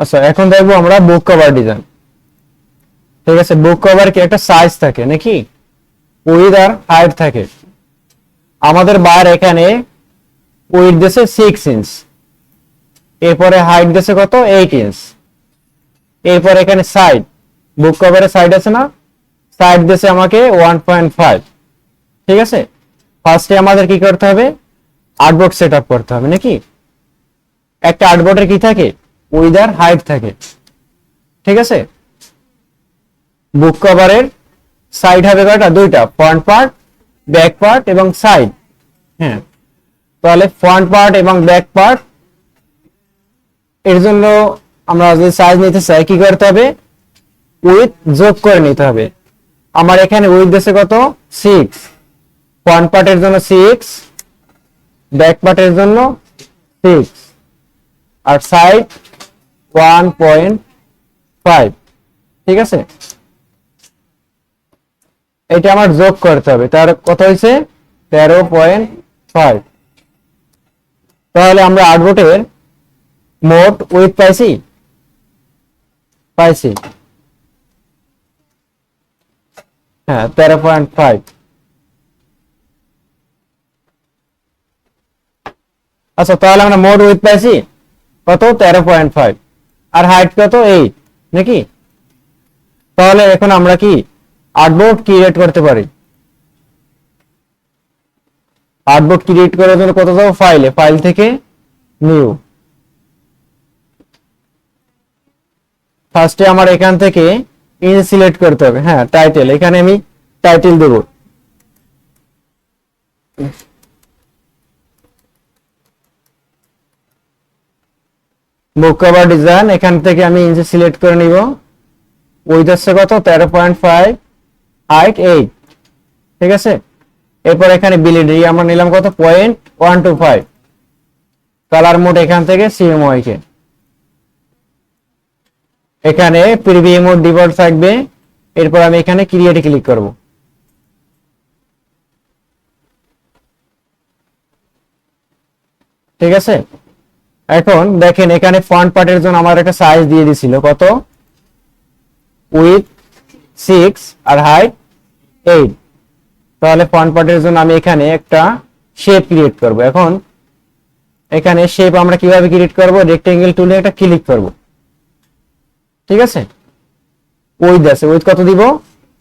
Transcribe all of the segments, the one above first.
আচ্ছা এখন দেখব আমরা বুক কভার ডিজাইন ঠিক আছে বুক কভার কি একটা সাইজ থাকে নাকি? উইথ আর হাইট থাকে। আমাদের বার এখানে উইথ দিছে সিক্স ইঞ্চ এরপরে হাইট দিছে কত? এইট ইঞ্চ এরপর এখানে সাইড বুক কভারের সাইড আছে না? সাইড দিছে আমাকে ওয়ান পয়েন্ট ফাইভ ঠিক আছে? ফার্স্টে আমাদের কি করতে হবে? আর্টবোর্ড সেট আপ করতে হবে নাকি? একটা আর্টবোর্ডের কি থাকে? উইদার হাইট থাকে। ঠিক আছে? বুক কভারের সাইড হবে কয়টা? দুইটা। ফ্রন্ট পার্ট ব্যাক পার্ট এবং সাইড হ্যাঁ। তাহলে ফ্রন্ট পার্ট এবং ব্যাক পার্ট এর জন্য আমরা যদি সাইজ নিতে চাই, কি করতে হবে? উইথ যোগ করে নিতে হবে। আমার এখানে উইথ দেশে কত? সিক্স ফ্রন্ট পার্টের জন্য সিক্স ব্যাক পার্টের জন্য সিক্স আর সাইড ওয়ান পয়েন্ট ফাইভ ঠিক আছে? এটা আমার যোগ করতে হবে। তার কত হয়েছে? তেরো পয়েন্ট ফাইভ তাহলে আমরা আটবোটের মোট উইথ পাইছি? পাইছি। হ্যাঁ তেরো পয়েন্ট ফাইভ আচ্ছা তাহলে আমরা মোট উইথ পাইছি? কত? তেরো পয়েন্ট ফাইভ আর হাইট কত? এইট নাকি? তাহলে এখন আমরা কি আর্টবোর্ড ক্রিয়েট করতে পারি? আর্টবোর্ড ক্রিয়েট করার জন্য কত যাব ফাইলে ফাইল থেকে নিউ ফার্স্টে আমার এখান থেকে ইন সিলেক্ট করতে হবে। হ্যাঁ টাইটেল এখানে আমি টাইটেল দেব। বুক কভার ডিজাইন এখান থেকে আমি ইঞ্চি সিলেক্ট করে নিব। উইথ হচ্ছে কত? তেরো পয়েন্ট ফাইভ হাইট এইট ঠিক আছে? এরপর এখানে বিলিডি আমরা নিলাম কত? Point one two five colour mode এখান থেকে সিএমওয়াই কে এখানে প্রিভিউ মোড ডিফল্ট থাকবে। এরপর আমি এখানে ক্রিয়েটে ক্লিক করব। ঠিক আছে? এখন দেখেন এখানে ফ্রন্ট পার্টের জন্য আমার একটা সাইজ দিয়ে দিছিল। কত? উইথ সিক্স আর হাইট এইট তাহলে ফ্রন্ট পার্টের জন্য আমি এখানে একটা শেপ ক্রিয়েট করব। এখন এখানে শেপ আমরা কীভাবে ক্রিয়েট করব? রেক্টেঙ্গেল টুলে একটা ক্লিক করব। ঠিক আছে? উইথ আছে। উইথ কত দিব?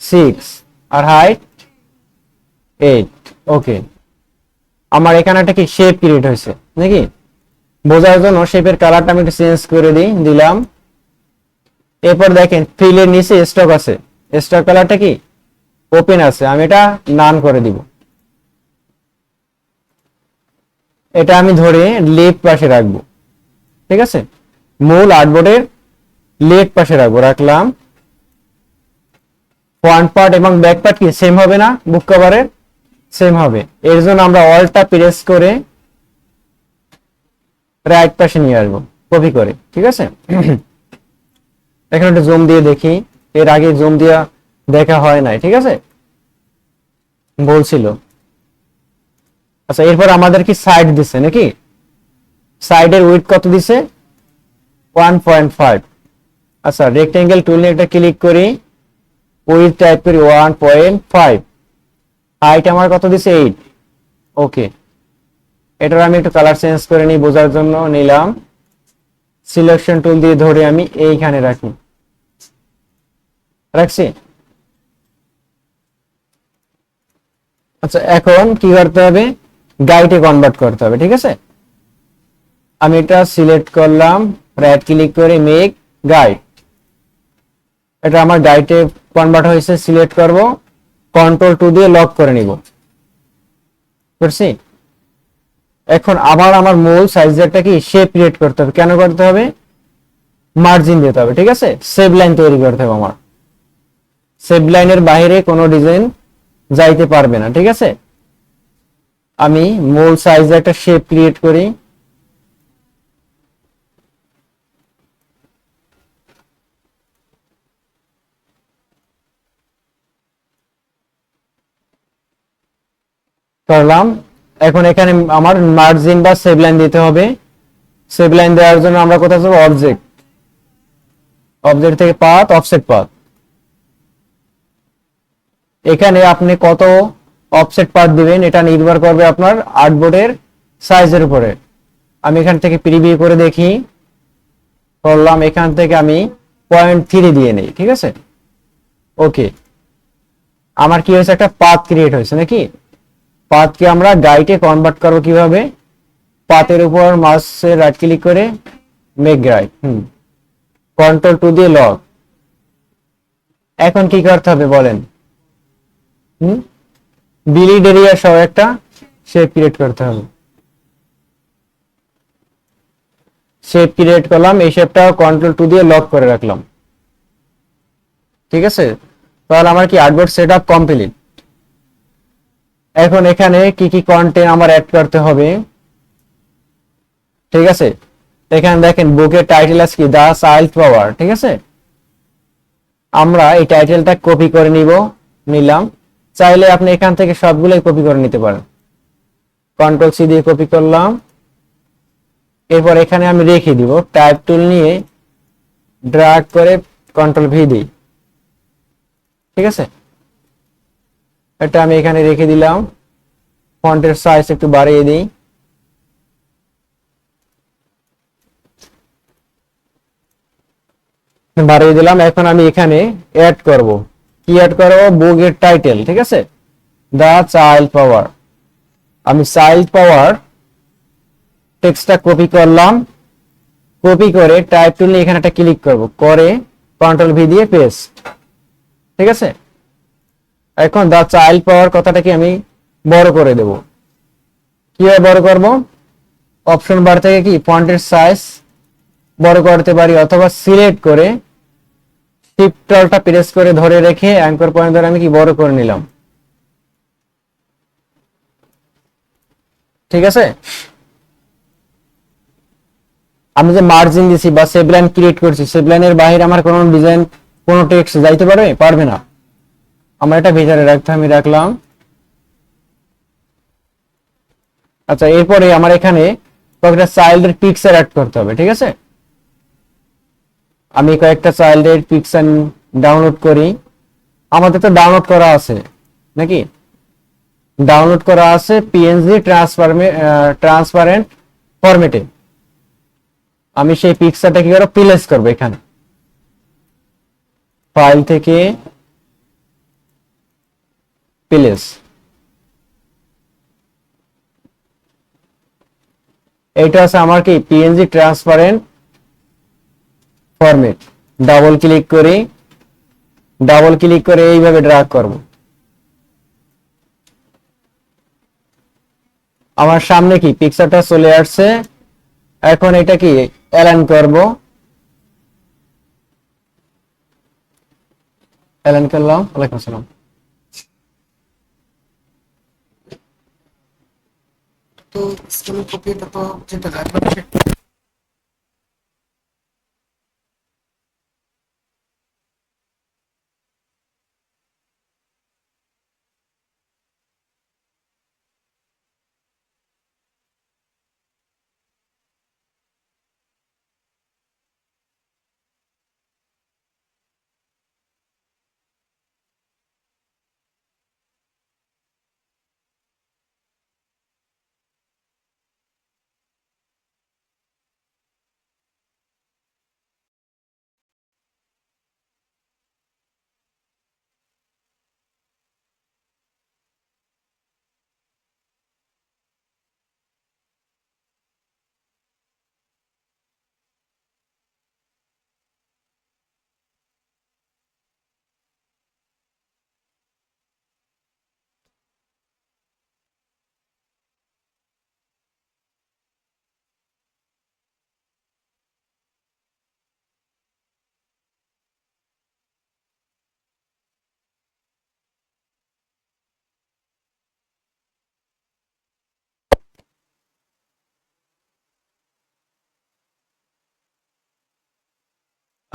সিক্স আর হাইট এইট ওকে আমার এখানে একটা কি শেপ ক্রিয়েট হয়েছে? নাকি? বোঝার জন্য শেপের কালারটা আমি একটু চেঞ্জ করে দিই, দিলাম। এরপর দেখেন ফিলের নিচে স্টক আছে। স্টক কালারটা কি? ওপেন আছে। আমি এটা নান করে দিব। এটা আমি ধরে লেফট পাশে রাখব। ঠিক আছে? মূল আর্টবোর্ডের লেফট পাশে রাখব। রাখলাম। ফ্রন্ট পার্ট এবং ব্যাক পার্ট কি? সেম হবে না? বুক কভারের সেম হবে। এর জন্য আমরা অলটা প্রেস করে রাইট পাশে নিয়ে আসব, কপি করে, ঠিক আছে? এখানে একটা জুম দিয়ে দেখি, এর আগে জুম দিয়া দেখা হয় নাই, ঠিক আছে? বলছিল। আচ্ছা এরপর আমাদের কি সাইড দিছে নাকি? সাইডের উইথ কত দিছে? ওয়ান পয়েন্ট ফাইভ আচ্ছা রেক্টেঙ্গেল টুল নিয়ে একটা ক্লিক করি। উইথ টাইপ করি ওয়ান পয়েন্ট ফাইভ হাইট আমার কত দিছে? এইট ওকে এটার আমি একটু কালার চেঞ্জ করে নিই বোঝার জন্য নিলাম। সিলেকশন টুল দিয়ে ধরে আমি এইখানে রাখি। রাখছি? আচ্ছা এখন কি করতে হবে? গাইডে কনভার্ট করতে হবে, ঠিক আছে? আমি এটা সিলেক্ট করলাম রাইট ক্লিক করে মেক গাইড এটা আমার গাইডে কনভার্ট হয়েছে সিলেক্ট করব কন্ট্রোল টু দিয়ে লক করে নিব। করছি এখন আবার আমার মূল সাইজটা কি? শেপ ক্রিয়েট করতে হবে। কেন করতে হবে? মার্জিন দিতে হবে, ঠিক আছে? সেভ লাইন তৈরি করতে হবে আমার। সেভ লাইনের বাইরে কোনো ডিজাইন যাইতে পারবে না, ঠিক আছে? আমি মূল সাইজে একটা শেপ ক্রিয়েট করি। করলাম। এখন এখানে আমার মার্জিন বা সেভ লাইন দিতে হবে। সেভ লাইন দেওয়ার জন্য আমরা কোথায় যাব? অবজেক্ট অবজেক্ট থেকে পাথ অফসেট পাথ এখানে আপনি কত অফসেট পাথ দিবেন, এটা নির্ভর করবে আপনার আর্টবোর্ডের সাইজের উপরে। আমি এখান থেকে প্রিভিউ করে দেখি। করলাম এখান থেকে আমি পয়েন্ট থ্রি দিয়ে নেই, ঠিক আছে? ওকে আমার কি হয়েছে? একটা পাথ ক্রিয়েট হয়েছে, নাকি? পাথকে আমরা গাইডে কনভার্ট করব কীভাবে? পাতের উপর মাউসে রাইট ক্লিক করে মেক গাইড হুম। কন্ট্রোল টু দিয়ে লক এখন কি করতে হবে বলেন? হুম? বিলিড এরিয়া সহ একটা শেপ ক্রিয়েট করতে হবে। শেপ ক্রিয়েট করলাম, এই শেপটা কন্ট্রোল টু দিয়ে লক করে রাখলাম। ঠিক আছে? তাহলে আমার কি আর্টবোর্ড সেট আপ কমপ্লিট এখন এখানে কি কি কন্টেন্ট আমার অ্যাড করতে হবে? ঠিক আছে? এখানে দেখেন, বুকের টাইটেল আছে কি? দা চাইল্ড পাওয়ার ঠিক আছে? আমরা এই টাইটেলটা কপি করে নিব, নিলাম। চাইলে আপনি এখান থেকে সবগুলোই কপি করে নিতে পারেন। কন্ট্রোল সি দিয়ে কপি করলাম। এরপর এখানে আমি রেখে দিব। টাইপ টুল নিয়ে ড্রাগ করে কন্ট্রোল ভি দিই। ঠিক আছে? এটা আমি এখানে রেখে দিলাম। ফন্টের সাইজ একটু বাড়িয়ে দিই। বাড়িয়ে দিলাম। এখন আমি এখানে অ্যাড করব। কি অ্যাড করব? বুকের টাইটেল ঠিক আছে? দা চাইল্ড পাওয়ার আমি চাইল্ড পাওয়ার টেক্সটটা কপি করলাম। কপি করে টাইপ নিয়ে এখানে একটা ক্লিক করব। করে কন্ট্রোল ভি দিয়ে পেস্ট ঠিক আছে? এখন দা চাইল্ড পাওয়ার কথাটাকে আমি বড় করে দেব। কীভাবে বড় করব? অপশন বার থেকে কি? ফন্টের সাইজ বড় করতে পারি অথবা সিলেক্ট করে শিফট টলটা প্রেস করে ধরে রেখে অ্যাঙ্কর পয়েন্ট ধরে আমি কি বড় করে নিলাম। ঠিক আছে? আমি যে মার্জিন দিছি বা সেভ লাইন ক্রিয়েট করছি সেভ লাইনের বাইরে আমার কোনো ডিজাইন কোনো টেক্সট যাইতে পারবে? পারবে না। আমার এটা ভিতরে রাখতে, আমি রাখলাম। আচ্ছা এরপরে আমার এখানে কয়েকটা চাইল্ডের পিকচার অ্যাড করতে হবে, ঠিক আছে? আমি কয়েকটা চাইল্ডের পিকচার ডাউনলোড করি। আমাদের তো ডাউনলোড করা আছে, নাকি? ডাউনলোড করা আছে পিএনজি ট্রান্সফারমে ট্রান্সপারেন্ট ফরম্যাটে আমি সেই পিকচারটা কি করে প্লেস করব এখানে। ফাইল থেকে প্লেস এইটা আছে আমার কি? PNG transparent format double click করি ডাবল ক্লিক করে এইভাবে ড্রাগ করব। আমার সামনে কি? পিকচারটা চলে আসছে। এখন এটা কি? অ্যালাইন করব। অ্যালাইন করলাম। ওয়ালাইকুম আসসালাম। তো স্কুলের কপি এটা তো যেটা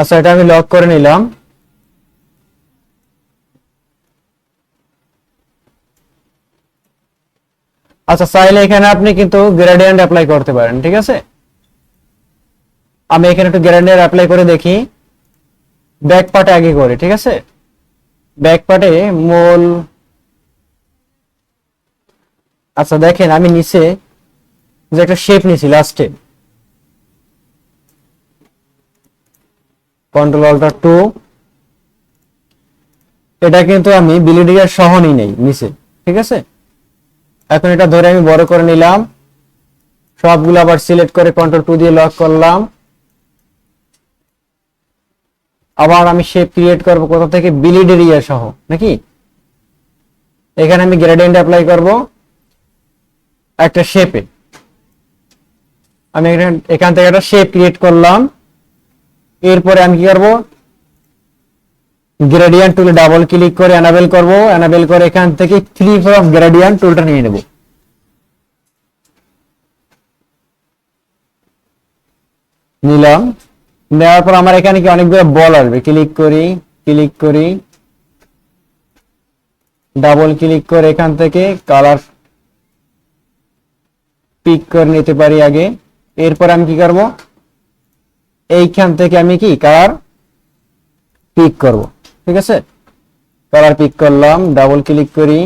আচ্ছা এটা আমি লক করে নিলাম। আচ্ছা চাইলে এখানে আপনি কিন্তু গ্রেডিয়েন্ট অ্যাপ্লাই করতে পারেন, ঠিক আছে? আমি এখানে একটু গ্রেডিয়েন্ট অ্যাপ্লাই করে দেখি। ব্যাক পার্টে আগে করে, ঠিক আছে? ব্যাক পার্টে মূল আচ্ছা দেখেন আমি নিচে যে একটা শেপ নিয়েছি লাস্টে কন্ট্রোল অল্টার টু এটা কিন্তু আমি বিলিডিয়ার সহ নিই নিচে, ঠিক আছে? এখন এটা ধরে আমি বড় করে নিলাম। সবগুলো আবার সিলেক্ট করে কন্ট্রোল টু দিয়ে লক করলাম। আবার আমি শেপ ক্রিয়েট করব কোথা থেকে? বিলিড এরিয়া সহ, নাকি? এখানে আমি গ্রেডিয়েন্ট অ্যাপ্লাই করব একটা শেপে আমি এখান থেকে একটা শেপ ক্রিয়েট করলাম। এরপরে আমি কি করব? গ্রেডিয়েন্ট টুলে ডাবল ক্লিক করে এনাবেল করব। এনাবেল করে এখান থেকে ফ্রি ফ্রম গ্রেডিয়েন্ট টুলটা নিয়ে নেব। নিলাম। নেওয়ার পর আমার এখানে কি অনেকগুলো বল আসবে। ক্লিক করি ক্লিক করি। ডাবল ক্লিক করে এখান থেকে কালার পিক করে নিতে পারি আগে। এরপর আমি কি করব? এইখান থেকে আমি কি কালার পিক করব, ঠিক আছে? কালার পিক করলাম ডাবল ক্লিক করি।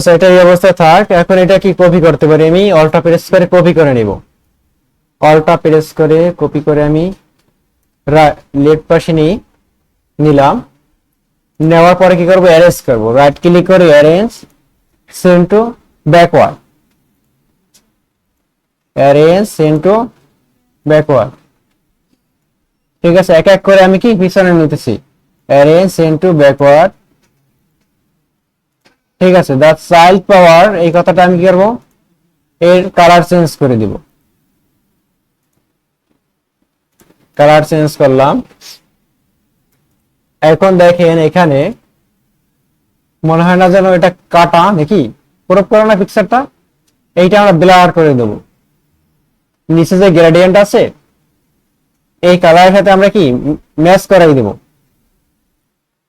আচ্ছা এটা এই অবস্থায় থাক। এখন এটা কি কপি করতে পারি আমি? অল্টা প্রেস করে কপি করে নিব। অল্টা প্রেস করে কপি করে আমি লেফট পাশে নিই, নিলাম। নেওয়ার পরে কি করব? অ্যারেঞ্জ করব। রাইট ক্লিক করে arrange send to backward arrange send to backward ঠিক আছে, এক এক করে আমি কি পিছনে নিতেছি? অ্যারেঞ্জ সেন্ড টু ব্যাকওয়ার্ড ঠিক আছে দ্য চাইল্ড পাওয়ার এই কথাটা আমি কি করব? এর কালার চেঞ্জ করে দিব। কালার চেঞ্জ করলাম। এখন দেখেন এখানে মনে হয় না যেন এটা কাটা, নাকি? পুরো করো না পিকচারটা এইটা আমরা ব্লার করে দেব। নিচে যে গ্রেডিয়েন্ট আছে, এই কালারের সাথে আমরা কি ম্যাচ করাই দেবো।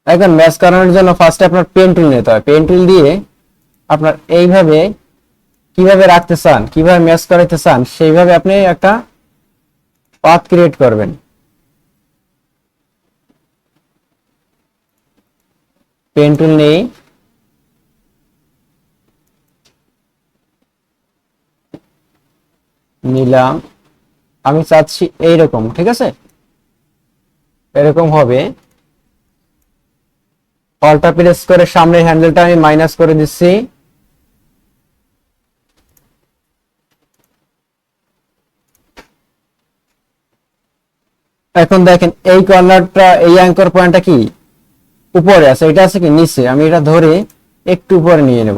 এখন ম্যাচ করানোর জন্য ফার্স্টে আপনার পেন টুল নিতে হয় পেন টুল দিয়ে আপনার এইভাবে কীভাবে রাখতে চান, কীভাবে ম্যাচ করাইতে চান, সেইভাবে আপনি একটা পাথ ক্রিয়েট করবেন। পেন টুল নেই নিলাম। আমি চাচ্ছি এইরকম, ঠিক আছে? এরকম হবে। অল্টা প্রেস করে সামনের হ্যান্ডেলটা আমি মাইনাস করে দিচ্ছি। এখন দেখেন এই কর্নারটা এই অ্যাঙ্কর পয়েন্টটা কি? উপরে আছে, এটা আছে কি? নিচে। আমি এটা ধরে একটু উপরে নিয়ে নেব।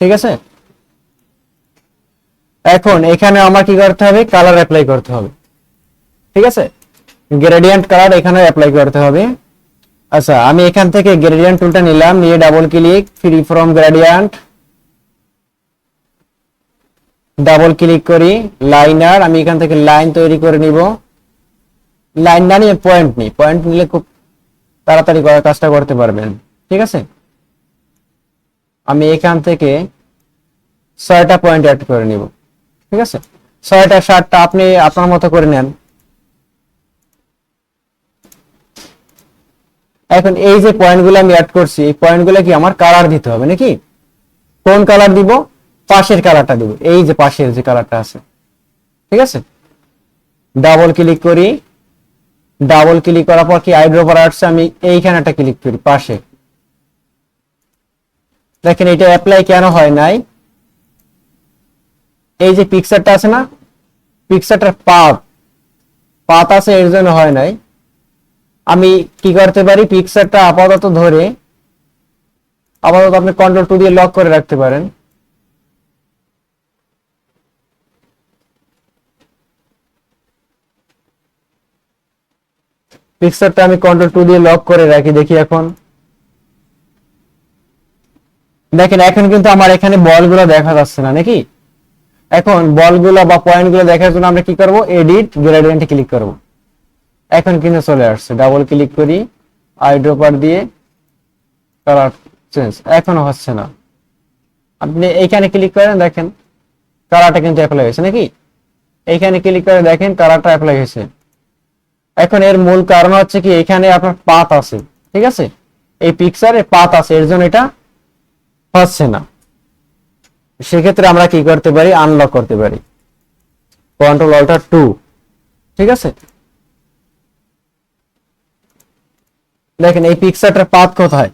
ঠিক আছে? এখন এখানে আমার কি করতে হবে? কালার অ্যাপ্লাই করতে হবে। ঠিক আছে? গ্রেডিয়েন্ট কালার এখানে অ্যাপ্লাই করতে হবে। আচ্ছা আমি এখান থেকে গ্রেডিয়েন্ট টুলটা নিলাম, নিয়ে double click free from gradient double click করি লাইনার আমি এখান থেকে লাইন তৈরি করে নিব। লাইন না নিয়ে পয়েন্ট নিই পয়েন্ট নিলে খুব তাড়াতাড়ি করার কাজটা করতে পারবেন, ঠিক আছে? আমি এখান থেকে ছয়টা পয়েন্ট অ্যাড করে নিব, ঠিক আছে? ছয়টা, সাতটা, আপনি আপনার মতো করে নেন। এখন এই যে পয়েন্টগুলো আমি অ্যাড করছি, এই পয়েন্টগুলো কি আমার কালার দিতে হবে নাকি? কোন কালার দিব? পাশের কালারটা দিব। এই যে পাশের যে কালারটা আছে। ঠিক আছে? ডাবল ক্লিক করি। ডাবল ক্লিক করার পর কি আইড্রোপার আসছে? আমি এইখানে একটা ক্লিক করি, পাশে। দেখেন, এটা অ্যাপ্লাই কেন হয় নাই? এই যে পিকচারটা আছে না? পিকচারটার পাত। পাত আছে, এর জন্য হয় নাই। আমি কি করতে পারি? পিকচারটা আপাতত ধরে আপাতত আপনি কন্ট্রোল টু দিয়ে লক করে রাখতে পারেন। পিকচারটা আমি কন্ট্রোল টু দিয়ে লক করে রাখি, দেখি এখন। দেখেন, এখন কিন্তু আমার এখানে বলগুলো দেখা যাচ্ছে না, নাকি? এখন বলগুলো বা পয়েন্টগুলো দেখার জন্য আমরা কি করব? এডিট গ্রেডিয়েন্টে ক্লিক করব। এখন কিন্তু চলে আসছে। ডাবল ক্লিক করি আইড্রপার দিয়ে কালার চেঞ্জ এখনও হচ্ছে না। আপনি এইখানে ক্লিক করেন, দেখেন কালারটা কিন্তু অ্যাপ্লাই হয়েছে নাকি? এইখানে ক্লিক করে দেখেন কালারটা অ্যাপ্লাই হয়েছে। এখন এর মূল কারণ হচ্ছে কি, এখানে আপনার পাত আছে, ঠিক আছে? এই পিকচারে পাত আছে, এর জন্য এটা হচ্ছে না। সেক্ষেত্রে আমরা কি করতে পারি? আনলক করতে পারি। কন্ট্রোল অল্টার টু ঠিক আছে? দেখেন এই পিকচারটার পাত কোথায়?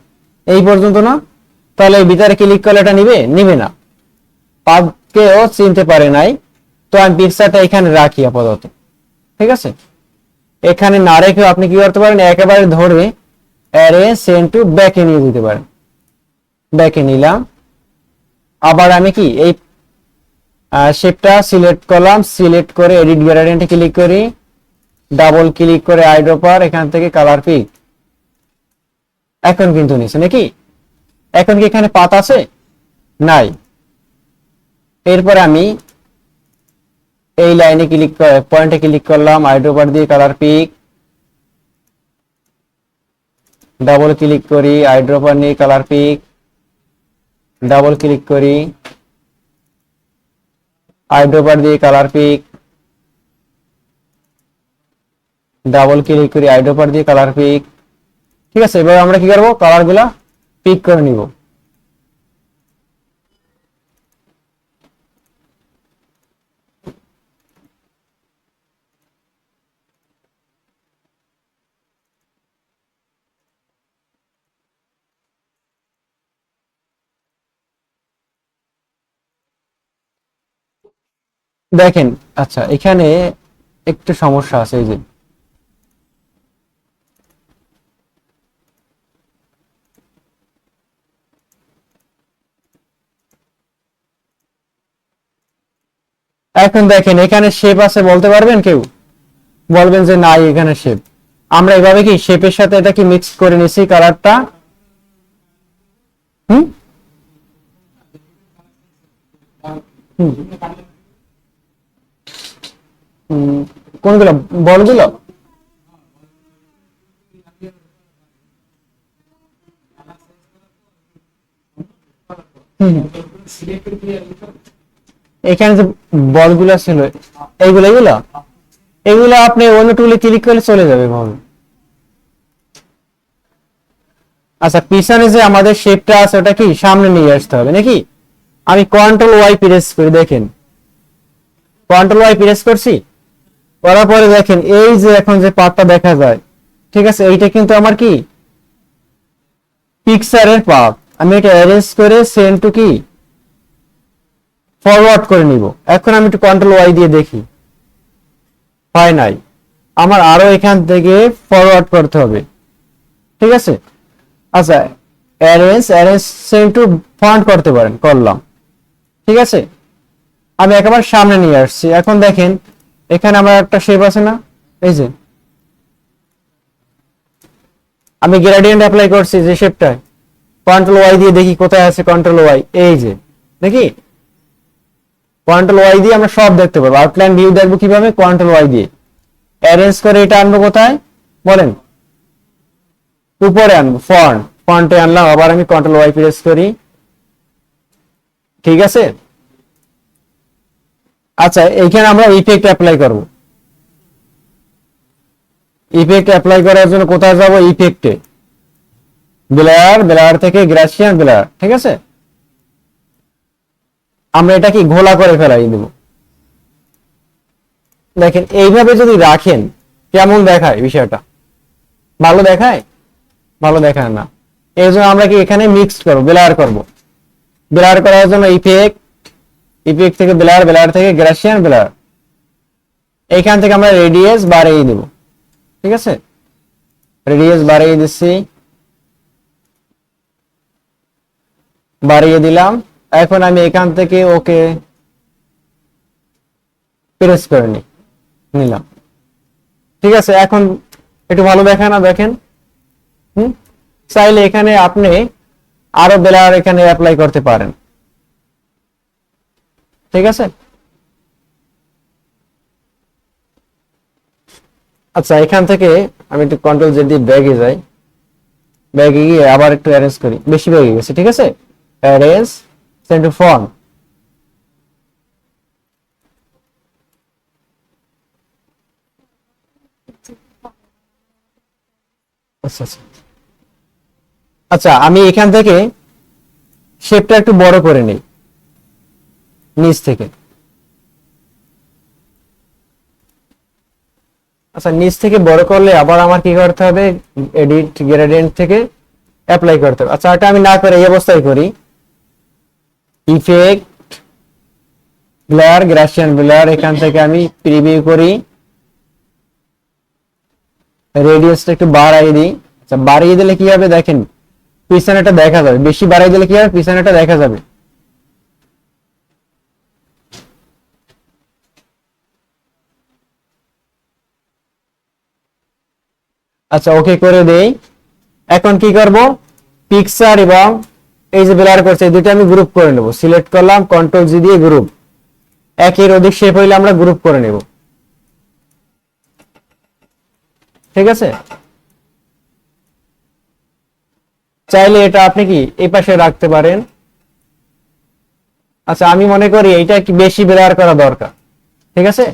এই পর্যন্ত না? তাহলে ভিতরে ক্লিক করলে এটা নিবে? নিবে না। পাতকেও চিনতে পারে নাই। তো আমি পিকচারটা এখানে রাখি আপাতত। ঠিক আছে? এখানে না রেখে আপনি কি করতে পারেন? একেবারে ধরে অ্যারে সেন্ড টু ব্যাকে নিয়ে দিতে পারেন। ব্যাকে নিলাম। আবার আমি কি? এই শেপটা সিলেক্ট করলাম। সিলেক্ট করে এডিট গ্যারাডিয়েন্টে ক্লিক করি। ডাবল ক্লিক করে আইড্রপার এখান থেকে কালার পিক এখন কিন্তু নিছে, নাকি? এখন কি এখানে পাত আছে? নাই। এরপর আমি এই লাইনে ক্লিক পয়েন্টে ক্লিক করলাম আইড্রোপার দিয়ে কালার পিক ডাবল ক্লিক করি আইড্রোপার নিয়ে কালার পিক ডাবল ক্লিক করি। আইড্রোপার দিয়ে কালার পিক ডাবল ক্লিক করি আইড্রোপার দিয়ে কালার পিক ঠিক আছে, এবার আমরা কি করব? কালারগুলা পিক করে নিব। দেখেন আচ্ছা এখানে একটু সমস্যা আছে এই যে। এখন দেখেন, এখানে শেপ আছে বলতে পারবেন কেউ? বলবেন যে, নাই, এখানে শেপ আমরা এভাবে কি শেপের সাথে এটা কি মিক্স করে নিছি কালারটা কোনগুলো? বলগুলো? হুম। এখানে যে বলগুলো ছিল এইগুলো এগুলো? এগুলো আপনি অন্য টুলে ক্লিক করলে চলে যাবে ভাবে আচ্ছা পিছনে যে আমাদের শেপটা আছে, ওটা কি? সামনে নিয়ে আসতে হবে, নাকি? আমি কন্ট্রোল ওয়াই প্রেস করি, দেখেন। কন্ট্রোল ওয়াই প্রেস করছি? করার পরে দেখেন, এই যে এখন যে পাতটা দেখা যায়, ঠিক আছে? এইটা কিন্তু আমার কি? পিকচারের পাত। আমি এটা অ্যারেঞ্জ করে সেন্ড টু কি? ফরওয়ার্ড করে নিব। এখন আমি একটু কন্ট্রোল ওয়াই দিয়ে দেখি। হয় নাই। আমার আরও এখান থেকে ফরওয়ার্ড করতে হবে। ঠিক আছে? আচ্ছা অ্যারেঞ্জ অ্যারেঞ্জ টু ফন্ট করতে পারেন, করলাম। ঠিক আছে? আমি একেবারে সামনে নিয়ে আসছি। এখন দেখেন, এখানে আমার একটা শেপ আছে না? এই যে। আমি গ্রেডিয়েন্ট অ্যাপ্লাই করছি যে শেপটায় কন্ট্রোল ওয়াই দিয়ে দেখি কোথায় আছে কন্ট্রোল ওয়াই এই যে। দেখি? কন্ট্রোল ওয়াই দিয়ে আমরা সব দেখতে পারব। আউটলাইন ভিউ দেখব কীভাবে? কন্ট্রোল ওয়াই দিয়ে। অ্যারেঞ্জ করে এটা আনব কোথায়? বলেন। উপরে আনব। ফন্ট ফন্টে আনলাম। আবার আমি কন্ট্রোল ওয়াই প্রেস করি। ঠিক আছে? আচ্ছা এইখানে আমরা ইফেক্ট অ্যাপ্লাই করব। ইফেক্ট অ্যাপ্লাই করার জন্য কোথায় যাব? ইফেক্টে ব্লার ব্লেয়ার থেকে গ্রাসিয়ান ব্লার ঠিক আছে? আমরা এটা কি ঘোলা করে ফেলাই দেব। দেখেন, এইভাবে যদি রাখেন, কেমন দেখায় বিষয়টা? ভালো দেখায়? ভালো দেখায় না। এই জন্য আমরা কি এখানে মিক্সড করব ব্লেয়ার করব। ব্লেয়ার করার জন্য ইফেক্ট ইফেক্ট থেকে ব্লেয়ার ব্লেয়ার থেকে গ্রাসিয়ান ব্লেয়ার এইখান থেকে আমরা রেডিয়াস বাড়িয়ে দেব। ঠিক আছে? রেডিয়াস বাড়িয়ে দিচ্ছি। বাড়িয়ে দিলাম। এখন আমি এখান থেকে ওকে প্রেস করে নি নিলাম। ঠিক আছে, এখন একটু ভালো দেখে না, দেখেন। হুম? চাইলে এখানে আপনি আরও বেলার এখানে অ্যাপ্লাই করতে পারেন। ঠিক আছে? আচ্ছা এখান থেকে আমি একটু কন্ট্রোল দিয়ে ব্যাগে যাই। ব্যাগে গিয়ে আবার একটু অ্যারেঞ্জ করি। বেশি ব্যাগে গেছে, ঠিক আছে? অ্যারেঞ্জ ফোন আচ্ছা আচ্ছা। আচ্ছা আমি এখান থেকে শেপটা একটু বড় করে নিই। নিচ থেকে। আচ্ছা নিচ থেকে বড় করলে আবার আমার কি করতে হবে? এডিট গ্রেডিয়েন্ট থেকে অ্যাপ্লাই করতে হবে। আচ্ছা এটা আমি না করে এই অবস্থায় করি। ইফেক্ট ব্লার গ্রাসিয়ান ব্লার এখান থেকে আমি প্রিভিউ করি। রেডিয়াসটা একটু বাড়াই দিই। আচ্ছা বাড়িয়ে দিলে কি হবে দেখেন? পিছনেটা দেখা যাবে। বেশি বাড়াই দিলে কি হবে? পিছনেটা দেখা যাবে। আচ্ছা ওকে করে দেই। এখন কি করব? পিকচার এবং এই যে ব্লার করছে দুটো আমি গ্রুপ করে নেব। সিলেক্ট করলাম কন্ট্রোল জি দিয়ে গ্রুপ একের অধিক শেপ হইলে আমরা গ্রুপ করে নেব। ঠিক আছে? চাইলে এটা আপনি কি এই পাশে রাখতে পারেন? আচ্ছা আমি মনে করি এইটা কি বেশি ব্লার করা দরকার। ঠিক আছে?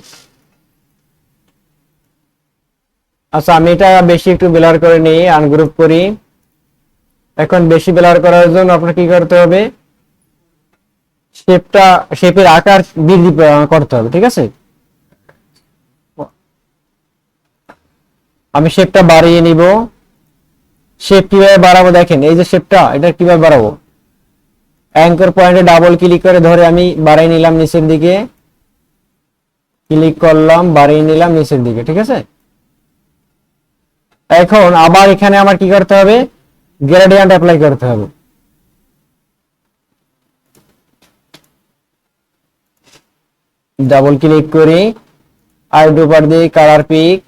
আচ্ছা আমি এটা বেশি একটু ব্লার করে নিই আনগ্রুপ করি। এখন বেশি ব্লার করার জন্য আপনার কি করতে হবে? শেপটা শেপের আকার বৃদ্ধি করতে হবে, ঠিক আছে? আমি শেপটা বাড়িয়ে নিব। শেপ কীভাবে বাড়াবো দেখেন, এই যে শেপটা এটা কীভাবে বাড়াবো? অ্যাঙ্কর পয়েন্টে ডাবল ক্লিক করে ধরে আমি বাড়াই নিলাম নিচের দিকে। ক্লিক করলাম, বাড়িয়ে নিলাম নিচের দিকে, ঠিক আছে? এখন আবার এখানে আমার কি করতে হবে? গ্রেডিয়েন্ট অ্যাপ্লাই করতে হবে। ডাবল ক্লিক করি ডুপার দিয়ে কালার পিক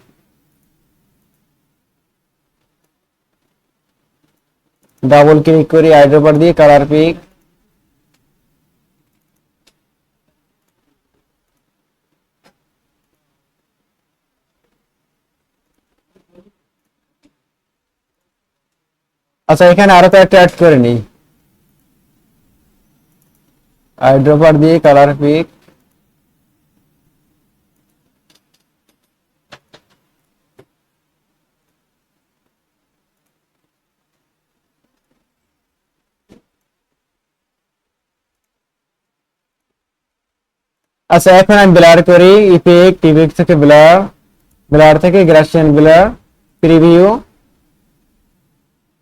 ডাবল ক্লিক করি আইড্রোপার দিয়ে কালার পিক আচ্ছা এখানে আরও তো একটা অ্যাড করে নিই। আইড্রোপার দিয়ে কালার পিক আচ্ছা এখন আমি ব্লার করি ইফেক্ট ইফেক্ট থেকে ব্লার ব্লার থেকে গ্রাসিয়ান ব্লার প্রিভিউ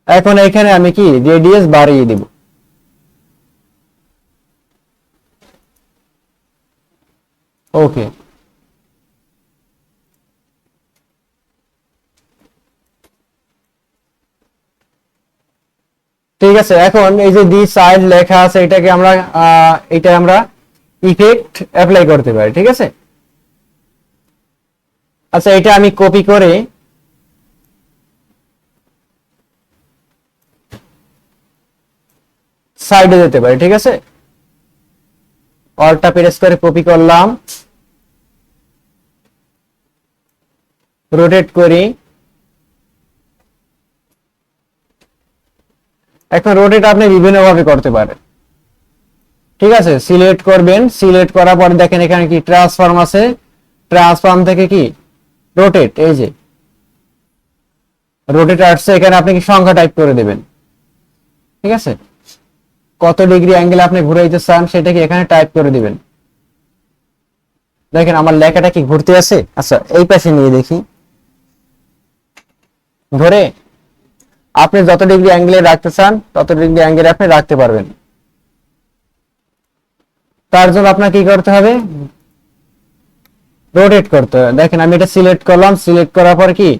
এখন এখানে আমি কি রেডিয়াস বাড়িয়ে দিব? ওকে ঠিক আছে, এখন এই যে দি সাইড লেখা আছে, এটাকে আমরা এটা আমরা ইফেক্ট অ্যাপ্লাই করতে পারি, ঠিক আছে? আচ্ছা এটা আমি কপি করে সাইডে যেতে পারি, ঠিক আছে? অলটা প্রেস করে কপি করলাম। রোটেট করি। এখন রোটেট আপনি বিভিন্ন ভাবে করতে পারেন। ঠিক আছে? সিলেক্ট করবেন। সিলেক্ট করার পর দেখেন এখানে কি ট্রান্সফর্ম আছে? ট্রান্সফর্ম থেকে কি? রোটেট এই যে। রোটেট আসছে, এখানে আপনি কি সংখ্যা টাইপ করে দেবেন। ঠিক আছে? কত ডিগ্রি অ্যাঙ্গেল আপনি ঘুরাইতে চান সেটা কি এখানে টাইপ করে দিবেন। দেখেন আমার লেখাটা কি ঘুরতে আছে? আচ্ছা এই পাশে নিয়ে দেখি। ধরে, আপনি যত ডিগ্রি অ্যাঙ্গেলে রাখতে চান, তত ডিগ্রি অ্যাঙ্গেলে আপনি রাখতে পারবেন। তার জন্য আপনার কি করতে হবে? রোটেট করতে হবে। দেখেন আমি এটা সিলেক্ট করলাম সিলেক্ট করার পর কি?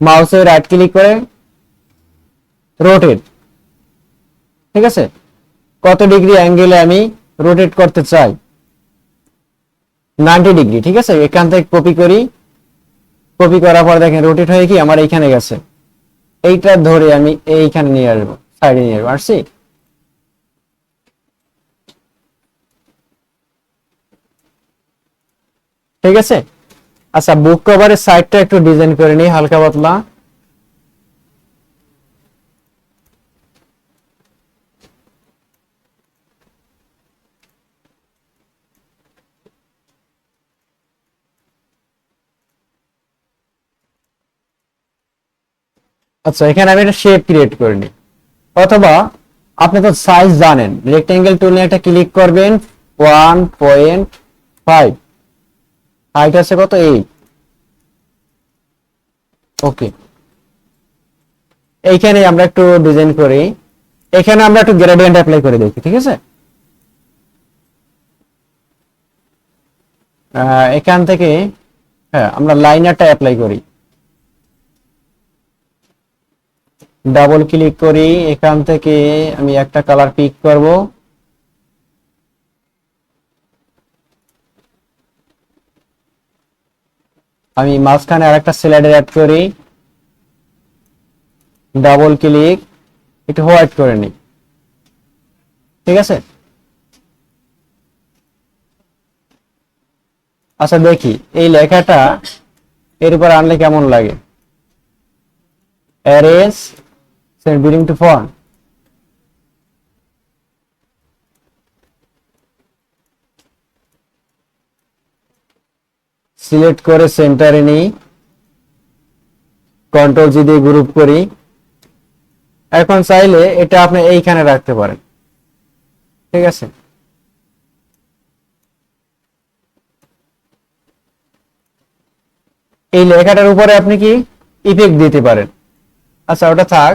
মাউসে রাইট ক্লিক করে রোটেট ঠিক আছে? কত ডিগ্রি অ্যাঙ্গেলে আমি রোটেট করতে চাই? নাইনটি ডিগ্রি, ঠিক আছে? এখান থেকে কপি করি। কপি করার পর দেখেন রোটেট হয়ে কি? আমার এইখানে গেছে। এইটা ধরে আমি এইখানে নিয়ে আসব সাইডে নিয়ে আসব। আসছি ঠিক আছে? আচ্ছা বুক কভারের সাইডটা একটু ডিজাইন করে নিই, হালকা পাতলা। আচ্ছা এখানে আমি একটা শেপ ক্রিয়েট করে নিই। অথবা আপনি তো সাইজ জানেন রেক্টেঙ্গেল টুল নিয়ে একটা ক্লিক করবেন ওয়ান পয়েন্ট ফাইভ হাইট আছে কত? এইট ওকে এইখানে আমরা একটু ডিজাইন করি। এখানে আমরা একটু গ্রেডিয়েন্ট অ্যাপ্লাই করে দেখি, ঠিক আছে? এখান থেকে হ্যাঁ আমরা লাইনারটা অ্যাপ্লাই করি। ডাবল ক্লিক করি, এখান থেকে আমি একটা কালার পিক করব। আমি মাঝখানে আর একটা স্লাইডার অ্যাড করি। ডাবল ক্লিক একটু হোয়াইট করে নিই। ঠিক আছে? আচ্ছা দেখি, এই লেখাটা এর উপর আনলে কেমন লাগে? Arrange send bidding to font select করে সেন্টারে নিই। কন্ট্রোল জি দিয়ে গ্রুপ করি। এখন চাইলে এটা আপনি এইখানে রাখতে পারেন। ঠিক আছে? এই লেখাটার উপরে আপনি কি ইফেক্ট দিতে পারেন? আচ্ছা ওটা থাক।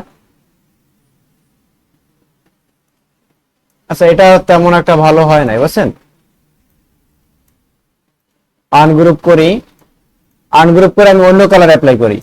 আচ্ছা এটা তেমন একটা ভালো হয় নাই, বুঝছেন? আনগ্রুপ করি আনগ্রুপ করে আমি অন্য কালার অ্যাপ্লাই করি।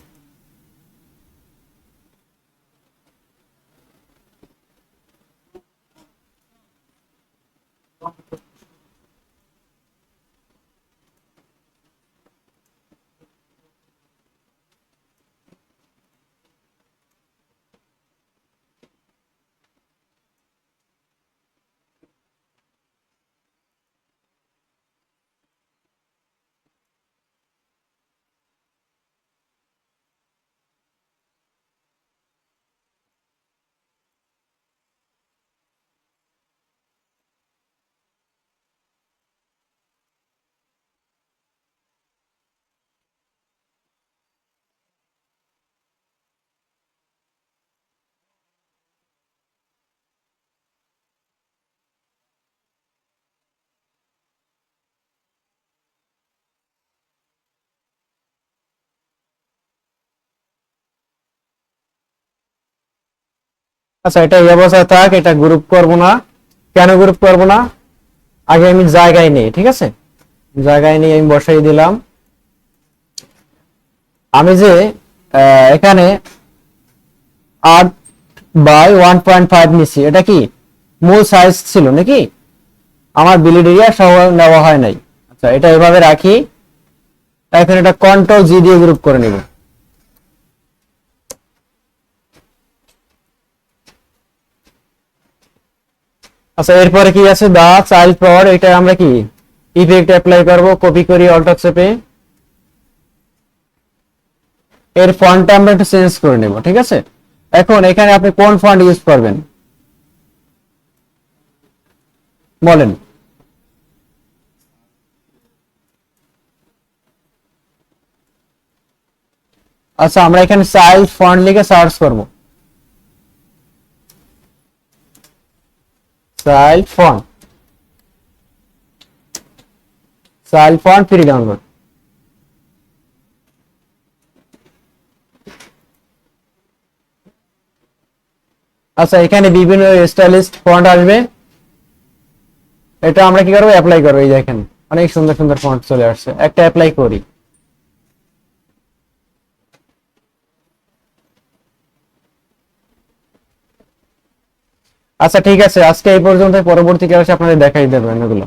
আচ্ছা এটা এই অবস্থায় থাক, এটা গ্রুপ করব না। কেন গ্রুপ করব না? আগে আমি জায়গায় নেই, ঠিক আছে? জায়গায় নিয়ে আমি বসাই দিলাম। আমি যে এখানে আট বাই ওয়ান পয়েন্ট ফাইভ নিচ্ছি এটা কি মূল সাইজ ছিল নাকি? আমার বিলিড এরিয়া সহ নেওয়া হয় নাই। আচ্ছা এটা এভাবে রাখি। এখন এটা কন্ট্রোল জি দিয়ে গ্রুপ করে নিব। আচ্ছা এরপরে কি আছে? দা চাইল্ড পাওয়ার এটা আমরা কি? ইফেক্ট অ্যাপ্লাই করব কপি করি অল্টার চেপে এর ফন্টটা আমরা একটু চেঞ্জ করে নেব, ঠিক আছে? এখন এখানে আপনি কোন ফন্ট ইউজ করবেন? বলেন। আচ্ছা আমরা এখানে চাইল্ড ফন্ট লিখে সার্চ করব। চাইল্ড ফন্ট ফ্রি ডাউনলোড আচ্ছা এখানে বিভিন্ন স্টাইলিস্ট ফন্ট আসবে। এটা আমরা কি করব? অ্যাপ্লাই করব, এই দেখেন অনেক সুন্দর সুন্দর ফন্ট চলে আসছে। একটা অ্যাপ্লাই করি। আচ্ছা ঠিক আছে। আজকে এই পর্যন্ত পরবর্তী ক্লাসে আপনাদের দেখাই দেবেন এগুলো